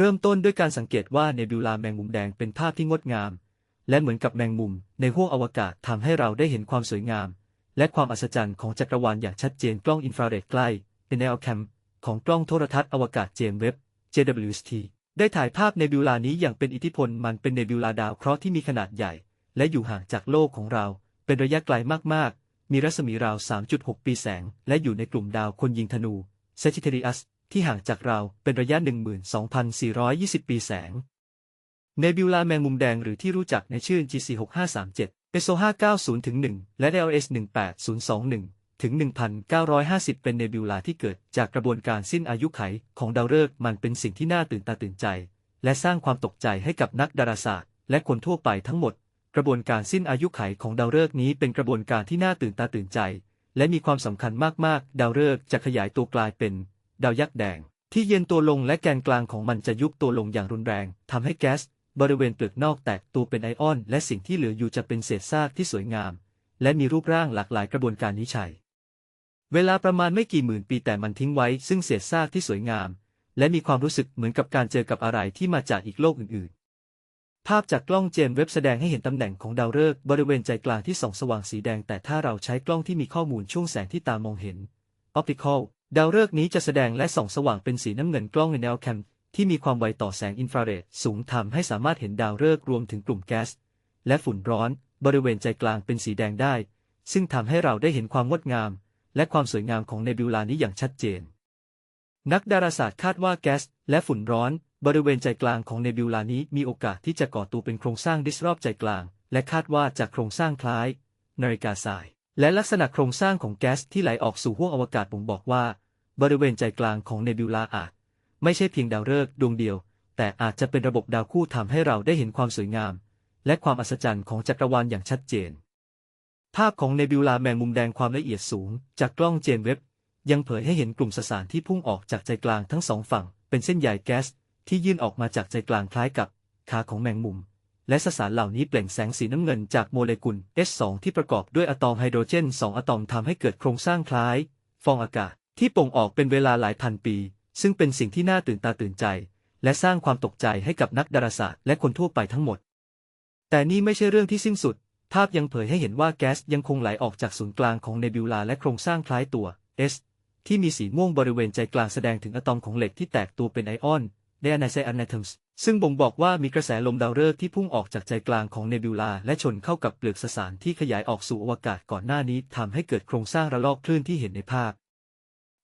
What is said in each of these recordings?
เริ่มต้นด้วยการสังเกตว่าเนบิวลาแมงมุมแดงเป็นภาพที่งดงาม และเหมือนกับแมงมุมในห้วงอวกาศทำให้เราได้เห็นความสวยงาม และความอัศจรรย์ของจักรวาลอย่างชัดเจนกล้องอินฟราเรดใกล้ NLCam ของกล้องโทรทัศน์อวกาศเจมเว็บ JWST ได้ถ่ายภาพเนบิวลานี้อย่างเป็นอิทธิพลมันเป็นเนบิวลาดาวเคราะห์ที่มีขนาดใหญ่ และอยู่ห่างจากโลกของเรา เป็นระยะไกลมากๆ มีรัศมีราว 3.6 ปีแสง และอยู่ในกลุ่มดาวคนยิงธนู Sagittarius ที่ห่างจากเราเป็นระยะ 12,420 ปีแสง เนบิวลาแมงมุมแดงหรือที่รู้จักในชื่อ GC 6537 ESO 590 1 และ LS 18021 ถึง 1950 เป็นเนบิวลาที่เกิดจากกระบวนการสิ้นอายุไขของดาวฤกษ์มันเป็นสิ่งที่น่าตื่นตาตื่นใจ และสร้างความตกใจให้กับนักดาราศาสตร์ และคนทั่วไปทั้งหมด กระบวนการสิ้นอายุไขของดาวฤกษ์นี้เป็นกระบวนการที่น่าตื่นตาตื่นใจ และมีความสำคัญมากๆ ดาวฤกษ์จะขยายตัวกลายเป็น ดาวยักษ์แดง ที่เย็นตัวลงและแกนกลางของมันจะยุบตัวลงอย่างรุนแรงทำให้แก๊สบริเวณเปลือกนอกแตกตัวเป็นไอออน และสิ่งที่เหลืออยู่จะเป็นเศษซากที่สวยงาม และมีรูปร่างหลากหลายกระบวนการนี้ใช่เวลาประมาณไม่กี่หมื่นปีแต่มันทิ้งไว้ ซึ่งเศษซากที่สวยงาม และมีความรู้สึกเหมือนกับการเจอกับอะไรที่มาจากอีกโลกอื่นๆ ภาพจากกล้องเจมเว็บแสดงให้เห็นตำแหน่งของดาวฤกษ์บริเวณใจกลางที่ส่องสว่างสีแดง แต่ถ้าเราใช้กล้องที่มีข้อมูลช่วงแสงที่ตามองเห็น optical ดาวฤกษ์นี้จะแสดงและส่องสว่างเป็นสีน้ำเงินกล้องในแนวแคมที่มีความไวต่อแสงอินฟราเรดสูงทำให้สามารถเห็นดาวฤกษ์รวมถึงกลุ่มแก๊ส และฝุ่นร้อน บริเวณใจกลางเป็นสีแดงได้ ซึ่งทำให้เราได้เห็นความงดงาม และความสวยงามของเนบิวลานี้อย่างชัดเจน นักดาราศาสตร์คาดว่าแก๊สและฝุ่นร้อน บริเวณใจกลางของเนบิวลานี้มีโอกาสที่จะก่อตัวเป็นโครงสร้างดิสรอบใจกลาง และคาดว่าจากโครงสร้างคล้าย นาฬิกาทราย และลักษณะโครงสร้างของแก๊สที่ไหลออกสู่ห้วงอวกาศบ่งบอกว่า บริเวณใจกลางของเนบิวลาอาจ ไม่ใช่เพียงดาวฤกษ์ดวงเดียว แต่อาจจะเป็นระบบดาวคู่ทำให้เราได้เห็นความสวยงาม และความอัศจรรย์ของจักรวาลอย่างชัดเจน ภาพของเนบิวลาแมงมุมแดงความละเอียดสูง จากกล้องเจมส์เว็บ ยังเผยให้เห็นกลุ่มสสารที่พุ่งออกจากใจกลางทั้งสองฝั่ง เป็นเส้นใยแก๊สที่ยื่นออกมาจากใจกลางคล้ายกับขาของแมงมุม และสสารเหล่านี้เปล่งแสงสีน้ำเงินจากโมเลกุล S2 ที่ประกอบด้วยอะตอมไฮโดรเจน 2 อะตอมทำให้เกิดโครงสร้างคล้าย ฟองอากาศ ที่ป่งออกเป็นเวลาหลายพันปี ซึ่งเป็นสิ่งที่น่าตื่นตาตื่นใจ และสร้างความตกใจให้กับนักดาราศาสตร์และคนทั่วไปทั้งหมด แต่นี่ไม่ใช่เรื่องที่สิ้นสุด ภาพยังเผยให้เห็นว่าแก๊สยังคงไหลออกจากศูนย์กลางของเนบิวลาและโครงสร้างคล้ายตัว S ที่มีสีม่วงบริเวณใจกลางแสดงถึงอะตอมของเหล็กที่แตกตัวเป็นไอออน ไดอะไนไซอันไนเทมส์ซึ่งบ่งบอกว่ามีกระแสลมดาวฤกษ์ที่พุ่งออกจากใจกลางของเนบิวลาและชนเข้ากับเปลือกสสารที่ขยายออกสู่อวกาศก่อนหน้านี้ทำให้เกิดโครงสร้างระลอกคลื่นที่เห็นในภาพ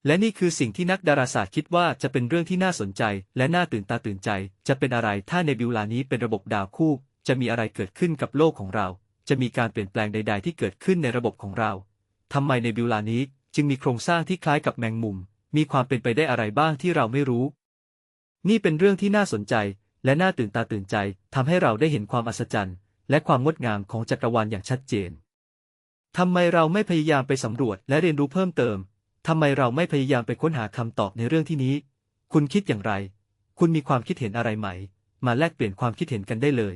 และนี่คือสิ่งที่นักดาราศาสตร์คิดว่าจะเป็นเรื่องที่น่าสนใจ และน่าตื่นตาตื่นใจ จะเป็นอะไรถ้าเนบิวลานี้เป็นระบบดาวคู่ จะมีอะไรเกิดขึ้นกับโลกของเรา จะมีการเปลี่ยนแปลงใด ๆ ที่เกิดขึ้นในระบบของเราทำไมเนบิวลานี้จึงมีโครงสร้างที่คล้ายกับแมงมุม มีความเป็นไปได้อะไรบ้างที่เราไม่รู้ นี่เป็นเรื่องที่น่าสนใจ และน่าตื่นตาตื่นใจทำให้เราได้เห็นความอัศจรรย์ และความงดงามของจักรวาลอย่างชัดเจนทำไมเราไม่พยายามไปสำรวจและเรียนรู้เพิ่มเติมทำไมเราไม่พยายามไปค้นหาคำตอบในเรื่องที่นี้ คุณคิดอย่างไร คุณมีความคิดเห็นอะไรไหม มาแลกเปลี่ยนความคิดเห็นกันได้เลย